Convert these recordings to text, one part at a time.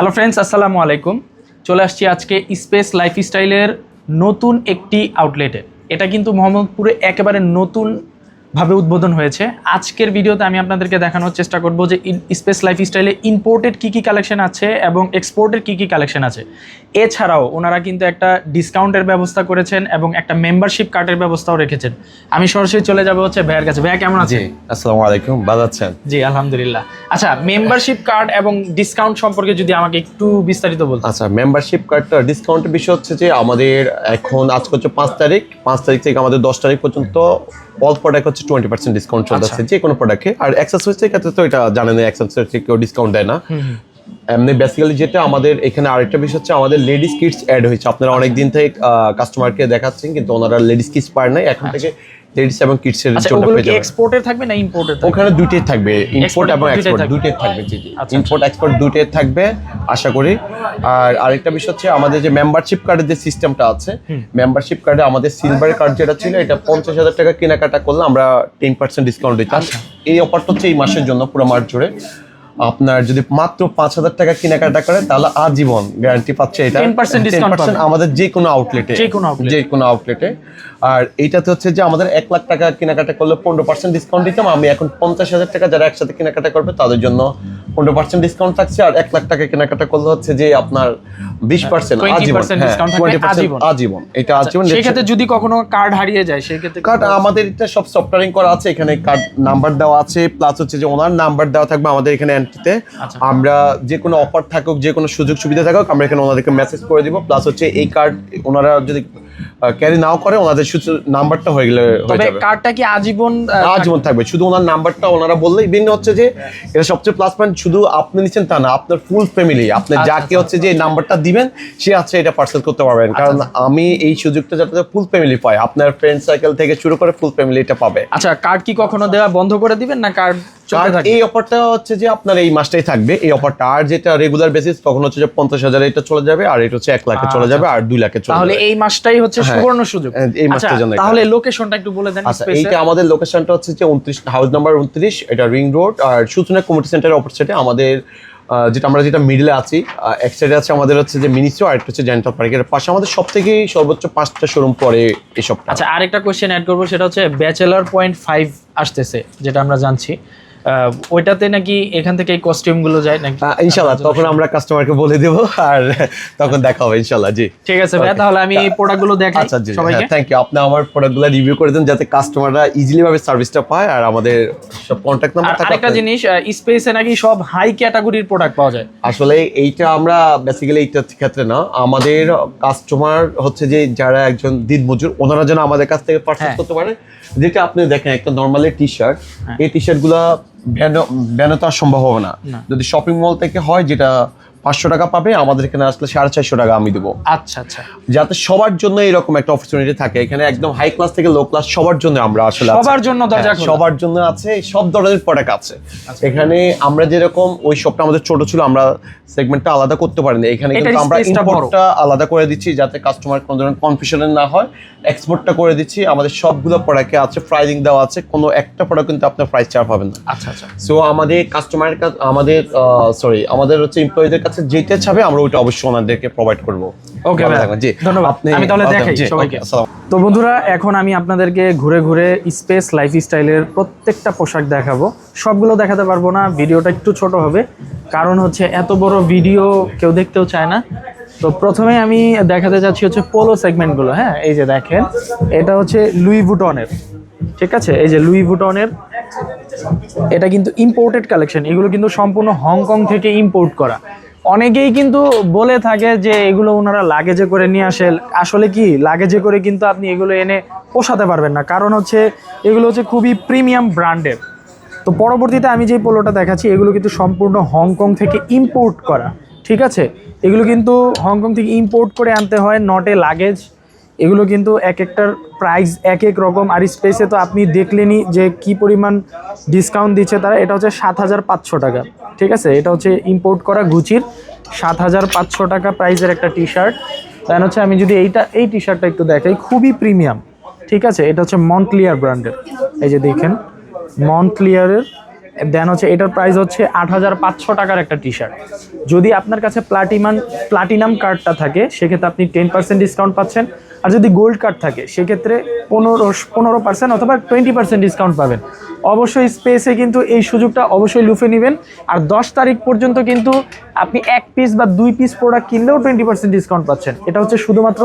Hello friends আসসালামু আলাইকুম। চলে আসছি আজকে স্পেস লাইফস্টাইলের নতুন একটি আউটলেটে এটা কিন্তু মোহাম্মদপুরে একেবারে নতুন ভাবে উদ্বোধন হয়েছে। আজকের ভিডিওতে আমি আপনাদেরকে দেখানোর চেষ্টা করব যে স্পেস লাইফস্টাইলে ইম্পোর্টেড কী কী কালেকশন আছে এবং এক্সপোর্টের কী কী কালেকশন আছে। এছাড়াও ওনারা কিন্তু একটা ডিসকাউন্টের ব্যবস্থা করেছেন এবং একটা মেম্বারশিপ কার্ডের ব্যবস্থাও রেখেছেন। আমি সরাসরি চলে যাব হচ্ছে ভাইয়ের কাছে। ভাইয়া কেমন আছে আসসালামু আলাইকুম। ভালো আছেন? জি আলহামদুলিল্লাহ। আচ্ছা মেম্বারশিপ কার্ড এবং ডিসকাউন্ট সম্পর্কে যদি আমাকে একটু বিস্তারিত বলতে আচ্ছা মেম্বারশিপ কার্ডটা ডিসকাউন্টের বিষয় হচ্ছে যে আমাদের এখন আজকে হচ্ছে পাঁচ তারিখ। পাঁচ তারিখ থেকে আমাদের দশ তারিখ পর্যন্ত অল প্রোডাক্ট হচ্ছে টোয়েন্টি পার্সেন্ট ডিসকাউন্ট চলতেছে যে কোনো প্রোডাক্টে আর অ্যাক্সেসরিজের ক্ষেত্রে তো এটা জানেন অ্যাক্সেসরিজে কেউ ডিসকাউন্ট দেয় না। এমনি বেসিক্যালি যেটা আমাদের এখানে আরেকটা বিষয় হচ্ছে আমাদের লেডিস কিটস অ্যাড হয়েছে। আপনারা অনেক দিন থেকে কাস্টমারকে দেখাচ্ছেন কিন্তু ওনারা লেডিস কিটস পায় নাই। এখন থেকে লেডিস এবং কিডস এর আচ্ছা জন্য ওগুলো পেয়ে কি এক্সপোর্টের থাকবে না ইম্পোর্টের থাকবে? ওখানে দুইটাই থাকবে ইম্পোর্ট এবং এক্সপোর্ট। দুইটাই থাকবে জি জি। ইম্পোর্ট এক্সপোর্ট দুইটাই থাকবে আশা করি। আর আরেকটা বিষয় হচ্ছে আমাদের যে মেম্বারশিপ কার্ডের যে সিস্টেমটা আছে মেম্বারশিপ কার্ডে আমাদের সিলভার কার্ড যেটা ছিল এটা পঞ্চাশ হাজার টাকা কেনাকাটা করলে আমরা টেন পার্সেন্ট ডিসকাউন্ট দিতাম। এই অফারটা হচ্ছে এই মাসের জন্য পুরো মাস জুড়ে। আপনার যদি মাত্র পাঁচ হাজার টাকা কেনাকাটা করে তাহলে আজীবন গ্যারান্টি পাচ্ছে এটা। 10% discount 10% পাবেন। আমাদের যে কোনো আউটলেটে যে কোনো আউটলেটে আর এইটাতে হচ্ছে যে আমাদের এক লাখ টাকা কেনাকাটা করলে পনেরো পার্সেন্ট ডিসকাউন্ট দিতাম। আমি এখন পঞ্চাশ হাজার টাকা যারা একসাথে কেনাকাটা করবে তাদের জন্য পনেরো পার্সেন্ট ডিসকাউন্ট থাকছে। আর এক লাখ টাকা কেনাকাটা করলে হচ্ছে যে আপনার বিশ পার্সেন্ট 20% আজীবন। হ্যাঁ discount থাকবে 20% আজীবন। আজীবন। এটা আজীবন সেই ক্ষেত্রে যদি কখনো কার্ড হারিয়ে যায় সেক্ষেত্রে কার্ড আমাদের এটা সব সফটওয়্যারিং করা আছে। এখানে কার্ড নাম্বার দেওয়া আছে। প্লাস হচ্ছে যে ওনার নাম্বার দেওয়া থাকবে। আমাদের এখানে এন্ট্রিতে আচ্ছা। আমরা যে কোনো অফার থাকুক যে কোনো সুযোগ সুবিধা থাকুক আমরা এখানে ওনাদেরকে মেসেজ করে দিব। প্লাস হচ্ছে এই কার্ড ওনারা যদি ক্যারি নাও করে ওনাদের শুধু নাম্বারটা হয়ে গেলে তবে কার্ডটা কি আজীবন আজীবন থাকবে। শুধু ওনার নাম্বারটা ওনারা বললেই ভিন্ন হচ্ছে যে এটা সবচেয়ে প্লাস পয়েন্ট শুধু আপনি নিচ্ছেন তা না আপনার ফুল ফ্যামিলি আপনি আচ্ছা, যাকে হচ্ছে যে এই নাম্বারটা দিবেন সে আছে এটা পার্সেল করতে পারবেন আচ্ছা, কারণ আমি এই সুযোগটা যাতে ফুল ফ্যামিলি পায় আপনার ফ্রেন্ড সার্কেল থেকে শুরু করে ফুল ফ্যামিলি এটা পাবে। আচ্ছা কার্ড কি কখনো দেওয়া বন্ধ করে দিবেন না কার্ড এই অফারটা হচ্ছে যে আপনার এই মাসটাই থাকবে। এই অফারটা আর যেটা রেগুলার বেসিস তখন হচ্ছে যে পঞ্চাশ হাজার এটা চলে যাবে আর এটা হচ্ছে এক লাখে চলে যাবে আর দুই লাখে চলে আচ্ছা। তাহলে এই মাসটাই হচ্ছে হ্যাঁ, সুবর্ণ সুযোগ। এই মাসটার আচ্ছা, জন্য এটা। তাহলে লোকেশনটা একটু বলে দেন আচ্ছা এইটা আমাদের লোকেশনটা হচ্ছে যে উনত্রিশ হাউস নাম্বার উনত্রিশ এটা রিং রোড আর সুচনা কমিউনিটি সেন্টারের অপোজিটে আমাদের যেটা আমরা যেটা মিডলে আছি এক সাইডে আছে আমাদের হচ্ছে যে মিনিস্ট্রি আর একটা হচ্ছে জেন্টাল পার্কের পাশে আমাদের সব থেকে সর্বোচ্চ পাঁচটা শোরুম পরে এসব আচ্ছা আরেকটা কোশ্চেন অ্যাড করব সেটা হচ্ছে ব্যাচেলার পয়েন্ট ফাইভ আসতেছে যেটা আমরা জানছি। ওইটাতে নাকি এখান থেকে এই কস্টিউমগুলো যায় নাকি? ইনশাল্লাহ তখন আমরা কাস্টমারকে বলে দেব আর তখন দেখা হবে ইনশাল্লাহ জি। ঠিক আছে ভাই তাহলে আমি এই প্রোডাক্টগুলো দেখাই আচ্ছা জি সবাইকে। থ্যাংক ইউ আপনি আমার প্রোডাক্টগুলো রিভিউ করে দেন যাতে কাস্টমাররা ইজিলি ভাবে সার্ভিসটা পায় আর আমাদের সব কন্ট্যাক্ট আর নাম্বার থাকে আরেকটা জিনিস স্পেসে নাকি সব হাই ক্যাটাগরির প্রোডাক্ট পাওয়া যায়। আসলে এইটা আমরা বেসিক্যালি এইটার ক্ষেত্রে না আমাদের কাস্টমার হচ্ছে যে যারা একজন দিন মজুর ওনারা যেন আমাদের কাছ থেকে পারচেজ হ্যাঁ। করতে পারে। যেটা আপনি দেখেন একটা নর্মালি টি শার্ট। এই টি শার্টগুলা ব্যানো তো আর সম্ভব হবে না। যদি শপিং মল থেকে হয় যেটা পাঁচশো টাকা পাবে আমাদের এখানে আসলে সাড়ে চারশো টাকা আমি দেবো। আচ্ছা আচ্ছা। যাতে সবার জন্য এরকম একটা অপরচুনিটি থাকে। এখানে একদম হাই ক্লাস থেকে লো ক্লাস সবার জন্য আমরা আসলে সবার জন্য দরজা হ্যাঁ, সবার জন্য আছে সব ধরনের প্রোডাক্ট আছে। এখানে আমরা যেরকম ওই শপটা আমাদের ছোট ছিল আমরা সেগমেন্টটা আলাদা করতে পারিনি। এখানে কিন্তু আমরা ইম্পোর্টটা আলাদা করে দিচ্ছি যাতে কাস্টমার কোনো ধরনের কনফিউশন না হয়। এক্সপোর্টটা করে দিচ্ছি। আমাদের সবগুলো প্রোডাক্টে আছে প্রাইজিং দেওয়া আছে। কোনো একটা প্রোডাক্ট কিন্তু আপনার প্রাইস চার পাবেন না। আচ্ছা আচ্ছা। সো আমাদের কাস্টমারের কাছে আমাদের সরি আমাদের হচ্ছে এমপ্লয়ীদের কাছে যেটা চাবে আমরা ওইটা অবশ্যই ওনাদেরকে প্রোভাইড করব। ওকে জি ধন্যবাদ। আমি তাহলে দেখাই সবাইকে। তো বন্ধুরা এখন আমি আপনাদেরকে ঘুরে ঘুরে স্পেস লাইফস্টাইলের প্রত্যেকটা পোশাক দেখাবো। সবগুলো দেখাতে পারব না ভিডিওটা একটু ছোট হবে। কারণ হচ্ছে এত বড় ভিডিও কেউ দেখতেও চায় না। তো প্রথমে আমি দেখাতে যাচ্ছি হচ্ছে পোলো সেগমেন্টগুলো হ্যাঁ এই যে দেখেন এটা হচ্ছে লুই ভুটনের ঠিক আছে? এই যে লুই ভুটনের এটা কিন্তু ইম্পোর্টেড কালেকশন এগুলো কিন্তু সম্পূর্ণ হংকং থেকে ইম্পোর্ট করা। অনেকেই কিন্তু বলে থাকে যে এগুলো ওনারা লাগেজে করে নিয়ে আসে। আসলে কি লাগেজে করে কিন্তু আপনি এগুলো এনে পোষাতে পারবেন না। কারণ হচ্ছে, এগুলো হচ্ছে খুবই প্রিমিয়াম ব্র্যান্ডের তো পরবর্তীতে আমি যে পোলোটা দেখাচ্ছি, এগুলো কিন্তু সম্পূর্ণ হংকং থেকে ইম্পোর্ট করা। ঠিক আছে? এগুলো কিন্তু হংকং থেকে ইম্পোর্ট করে আনতে হয় নট লাগেজ এগুলো কিন্তু এক একটার প্রাইস এক এক রকম। আর স্পেসে তো আপনি দেখলেনই যে কি পরিমাণ ডিসকাউন্ট দিচ্ছে তারা। এটা হচ্ছে সাত হাজার পাঁচশো টাকা। ঠিক আছে? এটা হচ্ছে ইম্পোর্ট করা গুচির সাত হাজার পাঁচশো টাকা প্রাইসের একটা টি শার্ট দেন হচ্ছে আমি যদি এইটা, এই টি শার্টটা একটু দেখাই, খুবই প্রিমিয়াম ঠিক আছে? এটা হচ্ছে মন্টলিয়ার ব্র্যান্ডের এই যে দেখেন মন্টলিয়ারের দেন হচ্ছে এটার প্রাইস হচ্ছে আট হাজার পাঁচশো টাকার একটা টি শার্ট যদি আপনার কাছে প্লাটিমান প্লাটিনাম কার্ডটা থাকে, সেক্ষেত্রে আপনি টেন পার্সেন্ট ডিসকাউন্ট পাচ্ছেন। আর যদি গোল্ড কার্ড থাকে, সেক্ষেত্রে পনেরো পনেরো পার্সেন্ট অথবা টোয়েন্টি পার্সেন্ট ডিসকাউন্ট পাবেন। অবশ্যই স্পেসে কিন্তু এই সুযোগটা অবশ্যই লুফে নেবেন। আর দশ তারিখ পর্যন্ত কিন্তু আপনি এক পিস বা দুই পিস প্রোডাক্ট কিনলেও টোয়েন্টি পার্সেন্ট ডিসকাউন্ট পাচ্ছেন। এটা হচ্ছে শুধুমাত্র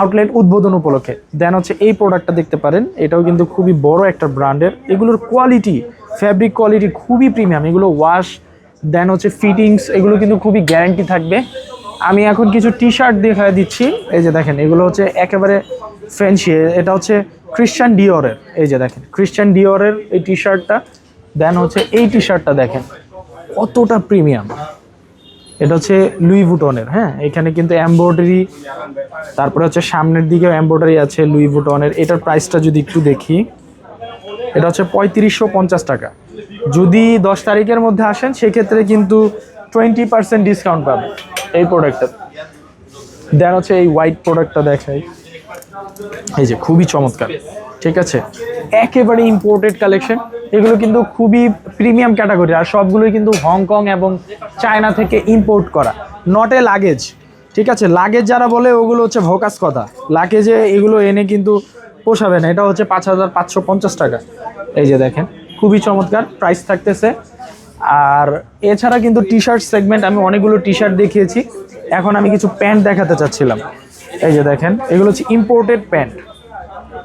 আউটলেট উদ্বোধন উপলক্ষে। দেন হচ্ছে এই প্রোডাক্টটা দেখতে পারেন। এটাও কিন্তু খুবই বড় একটা ব্র্যান্ডের। এগুলোর কোয়ালিটি ফ্যাব্রিক কোয়ালিটি খুবই প্রিমিয়াম এগুলো ওয়াশ দেন হচ্ছে ফিটিংস এগুলো কিন্তু খুবই গ্যারান্টি থাকবে। আমি এখন কিছু টি শার্ট দেখা দিচ্ছি। এই যে দেখেন, এগুলো হচ্ছে একেবারে ফ্রেঞ্চি এটা হচ্ছে ক্রিশ্চিয়ান ডিওরের এই যে দেখেন ক্রিশ্চিয়ান ডিওরের এই টি শার্টটা দেন হচ্ছে এই টি শার্টটা দেখেন, কতটা প্রিমিয়াম এটা হচ্ছে লুই ভুটনের হ্যাঁ? এখানে কিন্তু এমব্রয়ডারি তারপরে হচ্ছে সামনের দিকেও এমব্রয়ডারি আছে লুই ভুটনের এটার প্রাইসটা যদি একটু দেখি, এটা হচ্ছে পঁয়ত্রিশশো পঞ্চাশ টাকা। যদি দশ তারিখের মধ্যে আসেন, সেক্ষেত্রে কিন্তু টোয়েন্টি পার্সেন্ট ডিসকাউন্ট পাবেন। এই প্রোডাক্টটা দেন হচ্ছে এই হোয়াইট প্রোডাক্টটা দেখাই। এই যে খুবই চমৎকার, ঠিক আছে? একেবারে ইম্পোর্টেড কালেকশন এগুলো কিন্তু খুবই প্রিমিয়াম ক্যাটাগরি আর সবগুলোই কিন্তু হংকং এবং চায়না থেকে ইম্পোর্ট করা। নট এ লাগেজ ঠিক আছে? লাগেজ যারা বলে, ওগুলো হচ্ছে ভোকাস কথা। লাগেজে এগুলো এনে কিন্তু পোষাবে না। এটা হচ্ছে পাঁচ হাজার পাঁচশো পঞ্চাশ টাকা। এই যে দেখেন, খুবই চমৎকার। প্রাইস থাকতেছে আর এছাড়া কিন্তু টি শার্ট সেগমেন্ট আমি অনেকগুলো টি শার্ট দেখিয়েছি। এখন আমি কিছু প্যান্ট দেখাতে চাচ্ছিলাম। এই যে দেখেন, এগুলো হচ্ছে ইম্পোর্টেড প্যান্ট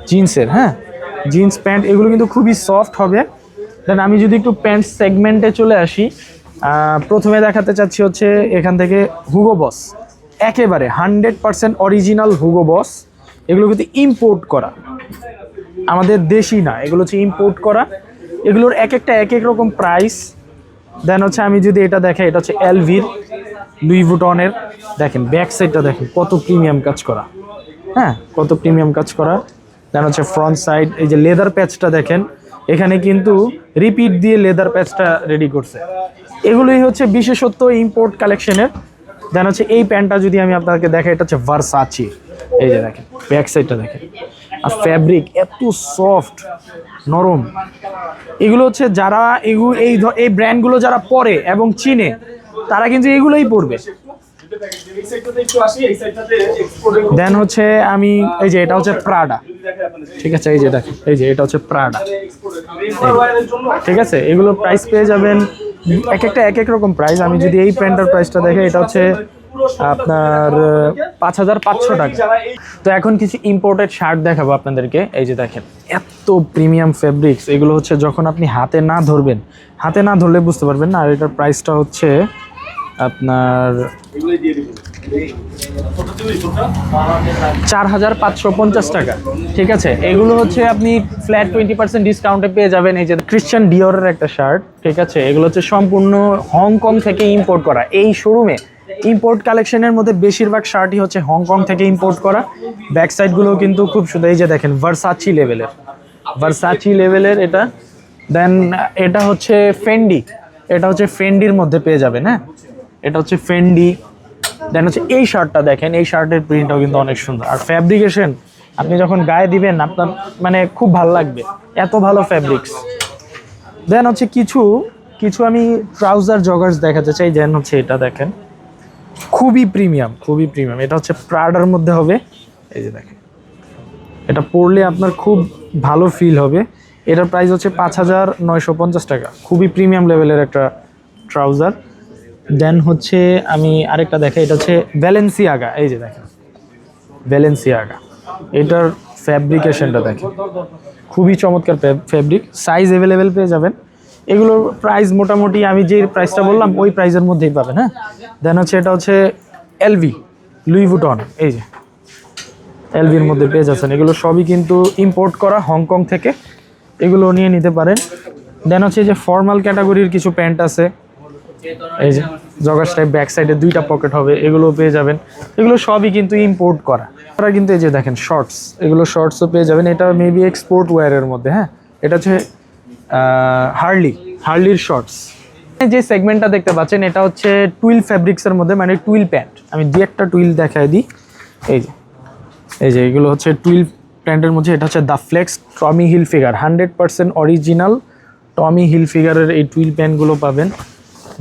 জিন্সের হ্যাঁ? জিন্স প্যান্ট এগুলো কিন্তু খুবই সফট হবে। দেন আমি যদি একটু প্যান্ট সেগমেন্টে চলে আসি প্রথমে দেখাতে চাচ্ছি হচ্ছে এখান থেকে হুগো বস একেবারে hundred percent original Hugo Boss এগুলো কিন্তু ইম্পোর্ট করা। আমাদের দেশি না, এগুলো হচ্ছে ইম্পোর্ট করা। এগুলোর এক একটা এক এক রকম প্রাইস দেন হচ্ছে আমি যদি এটা দেখে এটা হচ্ছে এলভির লুই ভুটনের দেখেন ব্যাক সাইডটা দেখেন, কত প্রিমিয়াম কাজ করা। হ্যাঁ কত প্রিমিয়াম কাজ করা। দেন হচ্ছে ফ্রন্ট সাইড এই যে লেদার প্যাচটা দেখেন, এখানে কিন্তু রিপিট দিয়ে লেদার প্যাচটা রেডি করছে। এগুলোই হচ্ছে বিশেষত্ব ইম্পোর্ট কালেকশনের দেন হচ্ছে এই প্যান্টটা যদি আমি আপনাকে দেখাই, এটা হচ্ছে ভার্সাচি এই যে দেখেন ব্যাক সাইডটা দেখেন। আর ফ্যাব্রিক এত সফট নরম। এগুলো হচ্ছে যারা এগুলো এই এই ব্র্যান্ডগুলো যারা পরে এবং চিনে, তারা কিন্তু এগুলোই পরবে। দেন হচ্ছে আমি, এই যে এটা হচ্ছে প্রাডা ঠিক আছে, এই যে দেখেন, এই যে এটা হচ্ছে প্রাডা ঠিক আছে, এগুলো প্রাইস পেয়ে যাবেন, এক একটা, এক এক রকম প্রাইস আমি যদি এই প্যান্টার প্রাইসটা দেখে, এটা হচ্ছে আপনার পাঁচ হাজার পাঁচশো টাকা। তো এখন কিছু ইম্পোর্টেড শার্ট দেখাবো আপনাদেরকে। এই যে দেখেন এত প্রিমিয়াম ফেব্রিক্স এগুলো হচ্ছে যখন আপনি হাতে না ধরবেন হাতে না ধরলে বুঝতে পারবেন না। আর এটার প্রাইসটা হচ্ছে আপনার চার হাজার পাঁচশো পঞ্চাশ টাকা। ঠিক আছে? এগুলো হচ্ছে আপনি ফ্ল্যাট টোয়েন্টি পার্সেন্ট ডিসকাউন্টে পেয়ে যাবেন। এই যে ক্রিশ্চিয়ান ডিওরের একটা শার্ট ঠিক আছে? এগুলো হচ্ছে সম্পূর্ণ হংকং থেকে ইম্পোর্ট করা। এই শোরুমে ইম্পোর্ট কালেকশনের মধ্যে বেশিরভাগ শার্টই হচ্ছে হংকং থেকে ইম্পোর্ট করা। ব্যাক সাইডগুলো কিন্তু খুব সুন্দর। এই যে দেখেন ভার্সাচি লেভেলের ভার্সাচি লেভেলের এটা। দেন এটা হচ্ছে ফেন্ডি এটা হচ্ছে ফেন্ডির মধ্যে পেয়ে যাবেন হ্যাঁ? এটা হচ্ছে ফেন্ডি দেন হচ্ছে এই শার্টটা দেখেন, এই শার্টের প্রিন্টটাও কিন্তু অনেক সুন্দর। আর ফ্যাব্রিকেশন আপনি যখন গায়ে দিবেন, আপনার মানে খুব ভালো লাগবে। এত ভালো ফ্যাব্রিক্স দেন হচ্ছে কিছু কিছু আমি ট্রাউজার জগার্স দেখাতে চাই। দেন হচ্ছে এটা দেখেন। খুবই প্রিমিয়াম খুবই প্রিমিয়াম। এটা হচ্ছে প্রাডার মধ্যে হবে। এই যে দেখেন। এটা পরলে আপনার খুব ভালো ফিল হবে। এটার প্রাইস হচ্ছে পাঁচ হাজার নয়শো পঞ্চাশ টাকা। খুবই প্রিমিয়াম লেভেলের একটা ট্রাউজার দেন হচ্ছে আমি আরেকটা দেখাই, এটা হচ্ছে ভ্যালেন্সিয়াগা এই যে দেখেন। ভ্যালেন্সিয়াগা এটার ফ্যাব্রিকেশনটা দেখেন। খুবই চমৎকার ফ্যাব্রিক সাইজ অ্যাভেলেবেল পেয়ে যাবেন। এগুলোর প্রাইস মোটামুটি আমি যে প্রাইসটা বললাম, ওই প্রাইসের মধ্যেই পাবেন হ্যাঁ? দেন হচ্ছে এটা হচ্ছে এলভি লুই ভুটন এই যে। এলভির মধ্যে পেয়ে যাচ্ছেন। এগুলো সবই কিন্তু ইম্পোর্ট করা হংকং থেকে। এগুলো নিয়ে নিতে পারেন। দেন হচ্ছে যে ফর্মাল ক্যাটাগরির কিছু প্যান্ট আছে। এই যে জগার্স টাইপ ব্যাক সাইডে দুইটা পকেট হবে এগুলো পেয়ে যাবেন। এগুলো সবই কিন্তু ইম্পোর্ট করা। তারা কিন্তু এই যে দেখেন শর্টস এগুলো শর্টসও পেয়ে যাবেন। এটা মেবি এক্সপোর্ট ওয়্যারের মধ্যে হ্যাঁ? এটা হচ্ছে হার্লি হার্লির শর্টস যে সেগমেন্টটা দেখতে পাচ্ছেন এটা হচ্ছে টুইল ফ্যাব্রিক্সের মধ্যে মানে টুইল প্যান্ট আমি দু একটা টুইল দেখাই দিই। এই যে এই যে এগুলো হচ্ছে টুইল প্যান্টের মধ্যে এটা হচ্ছে the flex Tommy Hilfiger hundred percent original Tommy hill ফিগারের এই টুইল প্যান্টগুলো পাবেন।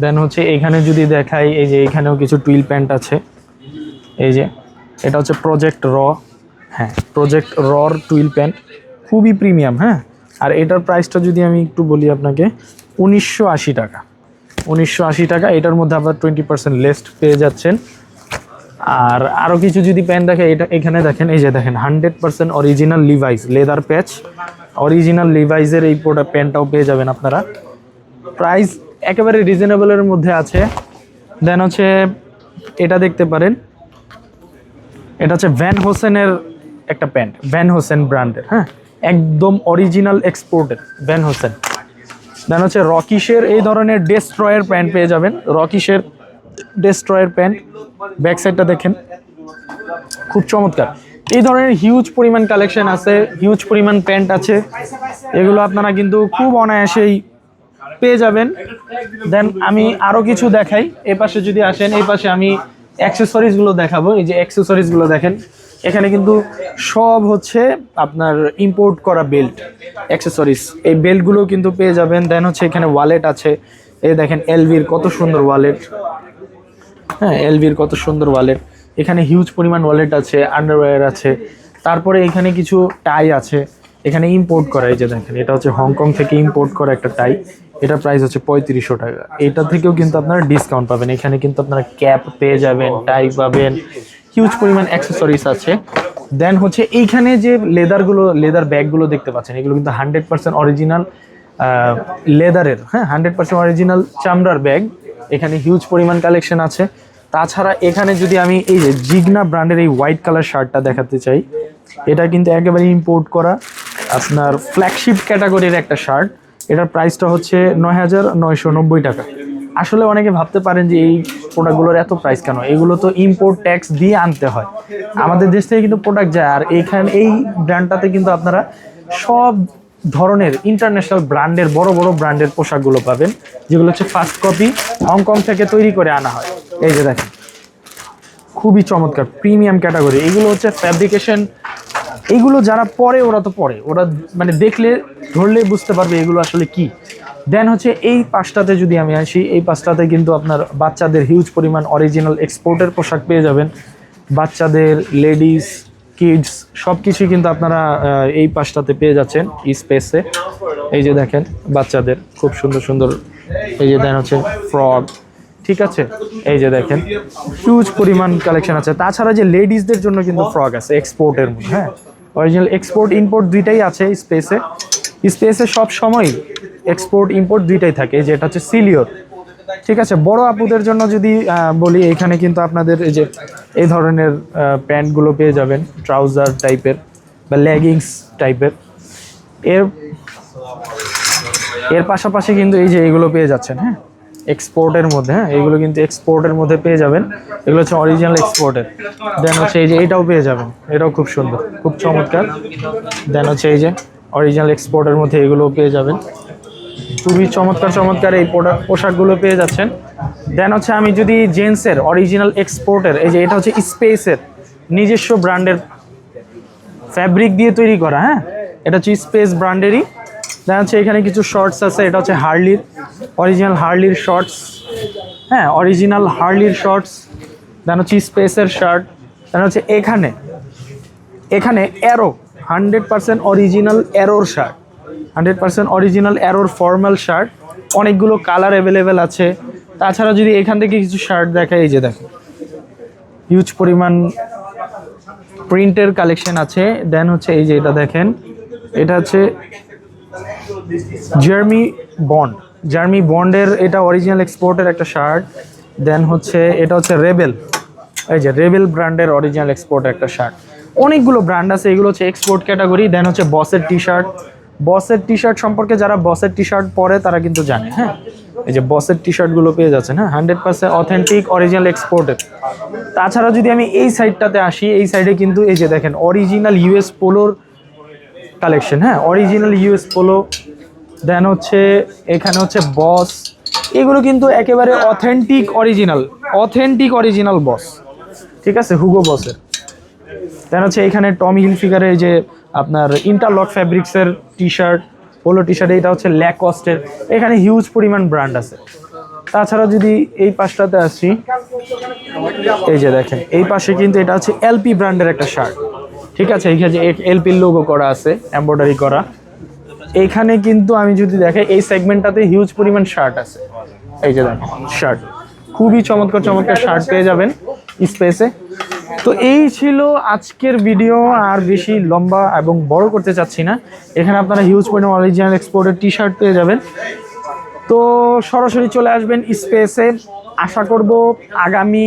দেন হচ্ছে এখানে যদি দেখাই এই যে এখানেও কিছু টুইল প্যান্ট আছে। এই যে এটা হচ্ছে প্রজেক্ট র হ্যাঁ প্রজেক্ট রর টুইল প্যান্ট খুবই প্রিমিয়াম হ্যাঁ। আর এটার প্রাইসটা যদি আমি একটু বলি আপনাকে, উনিশশো আশি টাকা। উনিশশো আশি টাকা, এটার মধ্যে আপনার টোয়েন্টি পার্সেন্ট লেস্ট পেয়ে যাচ্ছেন। আর আরও কিছু যদি প্যান্ট দেখে, এটা এখানে দেখেন, এই যে দেখেন hundred percent original Levi's leather patch original লিভাইসের এই পোটা প্যান্টটাও পেয়ে যাবেন আপনারা। প্রাইস একেবারে রিজনেবলের মধ্যে আছে। দেন হচ্ছে, এটা দেখতে পারেন। এটা হচ্ছে ভ্যান হোসেনের একটা প্যান্ট ভ্যান হোসেন ব্র্যান্ডের হ্যাঁ? একদম অরিজিনাল এক্সপোর্টের ভ্যান হোসেন দেন হচ্ছে রকিশের এই ধরনের ডেস্ট্রয়ের প্যান্ট পেয়ে যাবেন। রকিশের ডেস্ট্রয়ের প্যান্ট ব্যাক সাইডটা দেখেন। খুব চমৎকার। এই ধরনের হিউজ পরিমাণ কালেকশন আছে হিউজ পরিমাণ প্যান্ট আছে। এগুলো আপনারা কিন্তু খুব অনায়াসেই পেয়ে যাবেন। দেন আমি আরও কিছু দেখাই। এ পাশে যদি আসেন এই পাশে আমি অ্যাক্সেসরিজগুলো দেখাবো। এই যে অ্যাক্সেসরিজগুলো দেখেন। এখানে কিন্তু সব হচ্ছে আপনার ইম্পোর্ট করা বেল্ট অ্যাক্সেসরিজ এই বেল্টগুলো কিন্তু পেয়ে যাবেন। দেন হচ্ছে এখানে ওয়ালেট আছে। এই দেখেন এলভির কত সুন্দর ওয়ালেট হ্যাঁ এলভির কত সুন্দর ওয়ালেট এখানে হিউজ পরিমাণ ওয়ালেট আছে আন্ডারওয়্যার আছে। তারপরে এখানে কিছু টাই আছে। এখানে ইম্পোর্ট করা, এই যে দেখেন, এটা হচ্ছে হংকং থেকে ইম্পোর্ট করা একটা টাই এটা প্রাইস হচ্ছে পঁয়ত্রিশশো টাকা। এটা থেকেও কিন্তু আপনারা ডিসকাউন্ট পাবেন। এখানে কিন্তু আপনারা ক্যাপ পেয়ে যাবেন টাই পাবেন। হিউজ পরিমাণ অ্যাক্সেসরিজ আছে। দেন হচ্ছে এইখানে যে লেদারগুলো লেদার ব্যাগগুলো দেখতে পাচ্ছেন, এগুলো কিন্তু হান্ড্রেড পার্সেন্ট অরিজিনাল লেদারের হ্যাঁ হান্ড্রেড পার্সেন্ট অরিজিনাল চামড়ার ব্যাগ এখানে হিউজ পরিমাণ কালেকশন আছে। তাছাড়া এখানে যদি আমি এই যে জিগনা ব্র্যান্ডের এই হোয়াইট কালার শার্টটা দেখাতে চাই, এটা কিন্তু একেবারে ইম্পোর্ট করা আপনার ফ্ল্যাগশিপ ক্যাটাগরির একটা শার্ট এটার প্রাইসটা হচ্ছে নয় হাজার নয়শো নব্বই টাকা। আসলে অনেকে ভাবতে পারেন যে এই প্রোডাক্টগুলোর এত প্রাইস কেন? এগুলো তো ইম্পোর্ট ট্যাক্স দিয়ে আনতে হয়। আমাদের দেশ থেকে কিন্তু প্রোডাক্ট যায়, আর এইখানে, এই ব্র্যান্ডটাতে কিন্তু আপনারা সব ধরনের ইন্টারন্যাশনাল ব্র্যান্ডের বড় বড় ব্র্যান্ডের পোশাকগুলো পাবেন, যেগুলো হচ্ছে ফার্স্ট কপি হংকং থেকে তৈরি করে আনা হয়। এই যে দেখেন, খুবই চমৎকার প্রিমিয়াম ক্যাটাগরি এগুলো হচ্ছে ফ্যাব্রিকেশন এইগুলো যারা পরে, ওরা তো পরে। ওরা মানে দেখলে, ধরলে বুঝতে পারবে এগুলো আসলে কি। দেন হচ্ছে এই পাঁচটাতে যদি আমি আসি, এই পাঁচটাতে কিন্তু আপনার বাচ্চাদের হিউজ পরিমাণ অরিজিনাল এক্সপোর্টের পোশাক পেয়ে যাবেন। বাচ্চাদের লেডিস কিডস সব কিছুই কিন্তু আপনারা এই পাঁচটাতে পেয়ে যাচ্ছেন স্পেসে এই যে দেখেন, বাচ্চাদের খুব সুন্দর সুন্দর। এই যে দেন হচ্ছে ফ্রক ঠিক আছে? এই যে দেখেন হিউজ পরিমাণ কালেকশন আছে। তাছাড়া যে লেডিসদের জন্য কিন্তু ফ্রক আছে এক্সপোর্টের মধ্যে হ্যাঁ? অরিজিনাল এক্সপোর্ট ইম্পোর্ট দুইটাই আছে স্পেসে স্পেসে সব সময় এক্সপোর্ট ইম্পোর্ট দুইটাই থাকে, এই যে এটা হচ্ছে সিলিওর ঠিক আছে, বড় আপুদের জন্য যদি বলি, এখানে কিন্তু আপনাদের এই যে এই ধরনের প্যান্টগুলো পেয়ে যাবেন ট্রাউজার টাইপের বা লেগিংস টাইপের এর এর পাশাপাশি কিন্তু এই যে এগুলো পেয়ে যাচ্ছেন হ্যাঁ? এক্সপোর্টের মধ্যে হ্যাঁ? এগুলো কিন্তু এক্সপোর্টের মধ্যে পেয়ে যাবেন। এগুলো হচ্ছে অরিজিনাল এক্সপোর্টের দেন হচ্ছে এই যে এটাও পেয়ে যাবেন। এটাও খুব সুন্দর, খুব চমৎকার। দেন হচ্ছে এই যে অরিজিনাল এক্সপোর্টের মধ্যে এগুলো পেয়ে যাবেন। খুবই চমৎকার চমৎকার এই পোশাকগুলো পেয়ে যাচ্ছেন। দেন হচ্ছে আমি যদি জেন্টসের অরিজিনাল এক্সপোর্টের এই যে এটা হচ্ছে স্পেসের নিজস্ব ব্র্যান্ডের ফ্যাব্রিক দিয়ে তৈরি করা হ্যাঁ? এটা হচ্ছে স্পেস ব্র্যান্ডেরই দেখা যাচ্ছে এখানে কিছু শর্টস আছে, এটা হচ্ছে হার্লির অরিজিনাল হার্লির শর্টস হ্যাঁ অরিজিনাল হার্লির শর্টস দেন হচ্ছে স্পেসের শার্ট দেন হচ্ছে এখানে এখানে অ্যারো হান্ড্রেড পার্সেন্ট অরিজিনাল অ্যারোর শার্ট হান্ড্রেড পার্সেন্ট অরিজিনাল অ্যারোর ফর্মাল শার্ট অনেকগুলো কালার অ্যাভেলেবেল আছে। তাছাড়া যদি এখান থেকে কিছু শার্ট দেখায় এই যে দেখেন হিউজ পরিমাণ প্রিন্টের কালেকশন আছে। দেন হচ্ছে এই যে এটা দেখেন, এটা হচ্ছে জার্মি বন্ড জার্মি বন্ডের এটা অরিজিনাল এক্সপোর্টের একটা শার্ট দেন হচ্ছে এটা হচ্ছে রেবেল এই যে রেবেল ব্র্যান্ডের অরিজিনাল এক্সপোর্টের একটা শার্ট অনেকগুলো ব্র্যান্ড আছে, এগুলো হচ্ছে এক্সপোর্ট ক্যাটাগরি দেন হচ্ছে বসের টি শার্ট বসের টি শার্ট সম্পর্কে যারা বসের টি শার্ট পরে, তারা কিন্তু জানে হ্যাঁ? এই যে বসের টি শার্টগুলো পেয়ে যাচ্ছেন হ্যাঁ? হান্ড্রেড পার্সেন্ট অথেন্টিক অরিজিনাল এক্সপোর্টের তাছাড়া যদি আমি এই সাইডটাতে আসি, এই সাইডে কিন্তু এই যে দেখেন অরিজিনাল ইউএস পোলোর কালেকশন হ্যাঁ? অরিজিনাল ইউএস পোলো দেন হচ্ছে, এখানে হচ্ছে বস এগুলো কিন্তু একেবারে authentic original authentic original boss ঠিক আছে? হুগো বসের দেন হচ্ছে, এখানে টমি হিল ফিগারের যে আপনার interlock ফ্যাব্রিক্সের T shirt polo T shirt এটা হচ্ছে ল্যাকস্টের এখানে হিউজ পরিমাণ ব্র্যান্ড আছে। তাছাড়া যদি এই পাশটাতে আসি, এই যে দেখেন, এই পাশে কিন্তু এটা হচ্ছে এলপি ব্র্যান্ডের একটা শার্ট ঠিক আছে? এইখানে এলপির লোগো করা আছে এমব্রয়ডারি করা। এইখানে কিন্তু আমি যদি দেখে, এই সেগমেন্টটাতে হিউজ পরিমাণ শার্ট আছে। এই যে দেখেন শার্ট খুবই চমৎকার চমৎকার শার্ট পেয়ে যাবেন স্পেসে তো এই ছিল আজকের ভিডিও আর বেশি লম্বা এবং বড় করতে চাচ্ছি না। এখানে আপনারা হিউজ পরিমাণ অরিজিনাল এক্সপোর্টের টি শার্ট পেয়ে যাবেন। তো সরাসরি চলে আসবেন স্পেসে আশা করব আগামী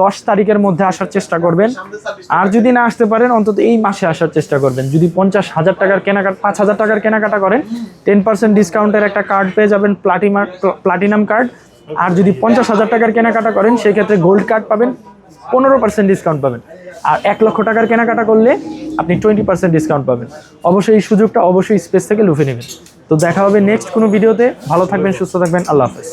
দশ তারিখের মধ্যে আসার চেষ্টা করবেন। আর যদি না আসতে পারেন, অন্তত এই মাসে আসার চেষ্টা করবেন। যদি পঞ্চাশ হাজার টাকার কেনাকাটা, পাঁচ হাজার টাকার কেনাকাটা করেন টেন পার্সেন্ট ডিসকাউন্টের একটা কার্ড পেয়ে যাবেন প্লাটিমার প্লাটিনাম কার্ড আর যদি পঞ্চাশ হাজার টাকার কেনাকাটা করেন সেই ক্ষেত্রে গোল্ড কার্ড পাবেন, পনেরো পার্সেন্ট ডিসকাউন্ট পাবেন। আর এক লক্ষ টাকার কেনাকাটা করলে আপনি টোয়েন্টি পার্সেন্ট ডিসকাউন্ট পাবেন। অবশ্যই এই সুযোগটা অবশ্যই স্পেস থেকে লুফে নেবেন। তো দেখা হবে নেক্সট কোনো ভিডিওতে ভালো থাকবেন, সুস্থ থাকবেন, আল্লাহ হাফেজ।